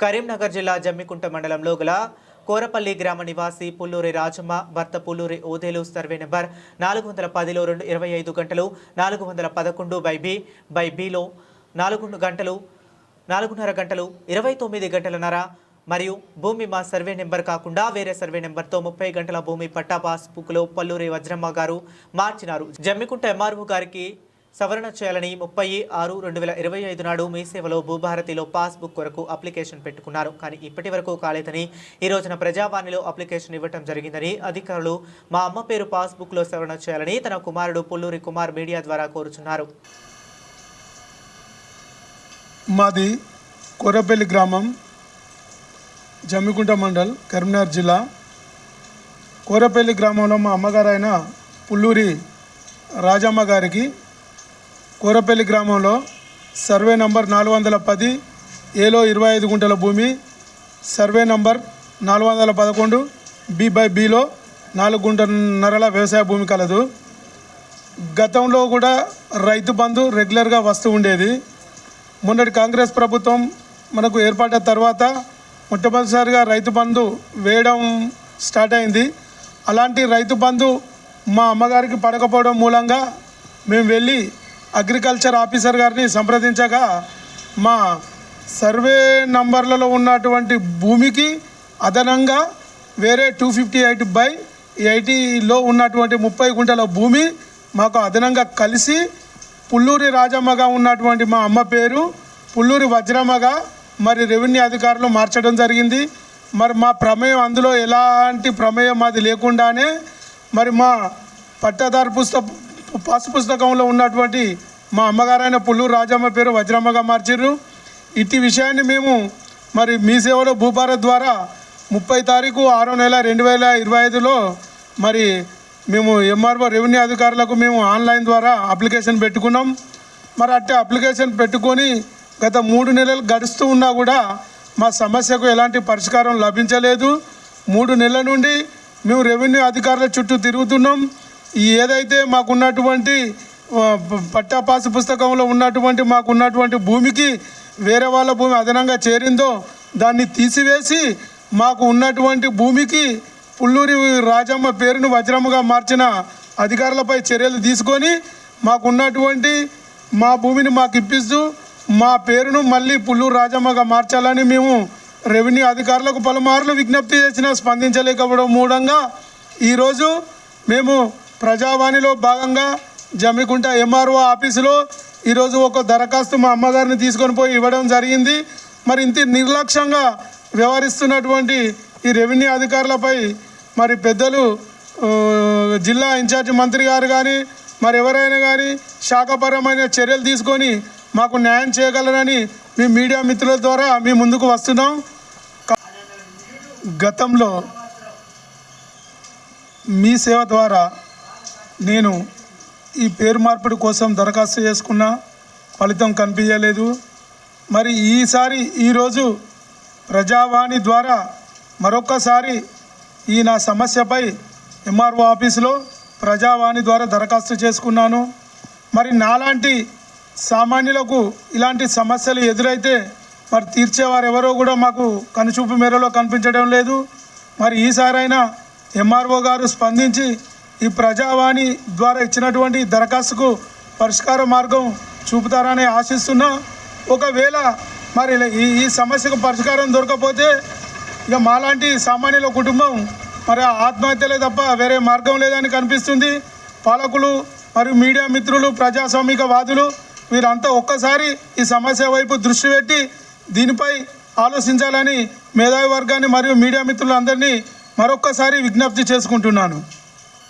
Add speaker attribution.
Speaker 1: కరీంనగర్ జిల్లా జమ్మికుంట మండలంలో గల కోరపల్లి గ్రామ నివాసి పుల్లూరి రాజమ్మ భర్త పుల్లూరి ఓదేలు సర్వే నెంబర్ నాలుగు వందల పదిలో రెండు ఇరవై ఐదు గంటలు నాలుగు వందల పదకొండు బై బి బై బిలో నాలుగు గంటలు నాలుగున్నర గంటలు ఇరవై తొమ్మిది గంటలన్నర మరియు భూమి మా సర్వే నెంబర్ కాకుండా వేరే సర్వే నెంబర్తో ముప్పై గంటల భూమి పట్టా పాస్బుక్లో పల్లూరి వజ్రమ్మ గారు మార్చినారు. జమ్మికుంట ఎంఆర్ఓ గారికి సవరణ చేయాలని ముప్పై ఆరు రెండు వేల ఇరవై ఐదు నాడు మీ సేవలో భూభారతిలో పాస్బుక్ కొరకు అప్లికేషన్ పెట్టుకున్నారు. కానీ ఇప్పటి వరకు కాలేదని ఈ రోజున ప్రజావాణిలో అప్లికేషన్ ఇవ్వటం జరిగిందని అధికారులు మా అమ్మ పేరు పాస్బుక్లో సవరణ చేయాలని తన కుమారుడు పుల్లూరి కుమార్ మీడియా ద్వారా కోరుచున్నారు.
Speaker 2: మాది కొరపల్లి గ్రామం జమ్మికుంట మండల్ కరీంనగర్ జిల్లా. కోరపల్లి గ్రామంలో మా అమ్మగారు అయిన పుల్లూరి రాజమ్మ గారికి కోరపల్లి గ్రామంలో సర్వే నంబర్ నాలుగు వందల పది ఏలో ఇరవై ఐదు గుంటల భూమి సర్వే నంబర్ నాలుగు వందల పదకొండు బి బై బిలో నాలుగు గుంటన్నరల వ్యవసాయ భూమి కలదు. గతంలో కూడా రైతు బంధు రెగ్యులర్గా వస్తూ ఉండేది. మొన్నటి కాంగ్రెస్ ప్రభుత్వం మనకు ఏర్పడిన తర్వాత మొట్టమొదటిసారిగా రైతు బంధు వేయడం స్టార్ట్ అయింది. అలాంటి రైతు బంధు మా అమ్మగారికి పడకపోవడం మూలంగా మేము వెళ్ళి అగ్రికల్చర్ ఆఫీసర్ గారిని సంప్రదించగా మా సర్వే నంబర్లలో ఉన్నటువంటి భూమికి అదనంగా వేరే టూ ఫిఫ్టీ ఎయిట్ బై ఎయిటీలో ఉన్నటువంటి ముప్పై గుంటల భూమి మాకు అదనంగా కలిసి పుల్లూరి రాజమ్మగా ఉన్నటువంటి మా అమ్మ పేరు పుల్లూరి వజ్రమ్మగా మరి రెవెన్యూ అధికారులు మార్చడం జరిగింది. మరి మా ప్రమేయం అందులో ఎలాంటి ప్రమేయం మాది లేకుండానే మరి మా పట్టదారు పుస్తక పాసు పుస్తకంలో ఉన్నటువంటి మా అమ్మగారైన పుల్లూరు రాజమ్మ పేరు వజ్రమ్మగా మార్చిర్రు. ఇట్టి విషయాన్ని మేము మరి మీ సేవలో భూభారత్ ద్వారా ముప్పై తారీఖు ఆరో నెల రెండు వేల ఇరవై ఐదులో మరి మేము ఎంఆర్ఓ రెవెన్యూ అధికారులకు మేము ఆన్లైన్ ద్వారా అప్లికేషన్ పెట్టుకున్నాం. మరి అట్టే అప్లికేషన్ పెట్టుకొని గత మూడు నెలలు గడుస్తూ ఉన్నా కూడా మా సమస్యకు ఎలాంటి పరిష్కారం లభించలేదు. మూడు నెలల నుండి మేము రెవెన్యూ అధికారుల చుట్టూ తిరుగుతున్నాం. ఏదైతే మాకున్నటువంటి పట్టా పాసు పుస్తకంలో ఉన్నటువంటి మాకున్నటువంటి భూమికి వేరే వాళ్ళ భూమి అదనంగా చేరిందో దాన్ని తీసివేసి మాకు ఉన్నటువంటి భూమికి పుల్లూరి రాజమ్మ పేరును వజ్రమ్మగా మార్చిన అధికారులపై చర్యలు తీసుకొని మాకు ఉన్నటువంటి మా భూమిని మాకు ఇప్పిస్తూ మా పేరును మళ్ళీ పుల్లూరు రాజమ్మగా మార్చాలని మేము రెవెన్యూ అధికారులకు పలుమార్లు విజ్ఞప్తి చేసినా స్పందించలేకపోవడం మూలంగా ఈరోజు మేము ప్రజావాణిలో భాగంగా జమ్మికుంట ఎంఆర్ఓ ఆఫీసులో ఈరోజు ఒక దరఖాస్తు మా అమ్మగారిని తీసుకొని పోయి ఇవ్వడం జరిగింది. మరి ఇంత నిర్లక్ష్యంగా వ్యవహరిస్తున్నటువంటి ఈ రెవెన్యూ అధికారులపై మరి పెద్దలు జిల్లా ఇన్ఛార్జి మంత్రి గారు కానీ మరి ఎవరైనా కానీ శాఖపరమైన చర్యలు తీసుకొని మాకు న్యాయం చేయగలరని మీ మీడియా మిత్రుల ద్వారా మీ ముందుకు వస్తున్నాం. గతంలో మీ సేవ ద్వారా నేను ఈ పేరు మార్పిడి కోసం దరఖాస్తు చేసుకున్నా ఫలితం కనిపించలేదు. మరి ఈసారి ఈరోజు ప్రజావాణి ద్వారా మరొక్కసారి ఈ నా సమస్యపై ఎంఆర్ఓ ఆఫీసులో ప్రజావాణి ద్వారా దరఖాస్తు చేసుకున్నాను. మరి నాలాంటి సామాన్యులకు ఇలాంటి సమస్యలు ఎదురైతే మరి తీర్చేవారు ఎవరో కూడా మాకు కనుచూపు మేరలో కనిపించడం లేదు. మరి ఈసారైనా ఎంఆర్ఓ గారు స్పందించి ఈ ప్రజావాణి ద్వారా ఇచ్చినటువంటి దరఖాస్తుకు పరిష్కార మార్గం చూపుతారని ఆశిస్తున్నా. ఒకవేళ మరి ఇలా ఈ ఈ సమస్యకు పరిష్కారం దొరకపోతే ఇక మాలాంటి సామాన్యుల కుటుంబం మరి ఆత్మహత్యలే తప్ప వేరే మార్గం లేదని కనిపిస్తుంది. పాలకులు మరియు మీడియా మిత్రులు ప్రజాస్వామిక వాదులు వీరంతా ఒక్కసారి ఈ సమస్య వైపు దృష్టి పెట్టి దీనిపై ఆలోచించాలని మేధావి వర్గాన్ని మరియు మీడియా మిత్రులందరినీ మరొక్కసారి విజ్ఞప్తి చేసుకుంటున్నాను.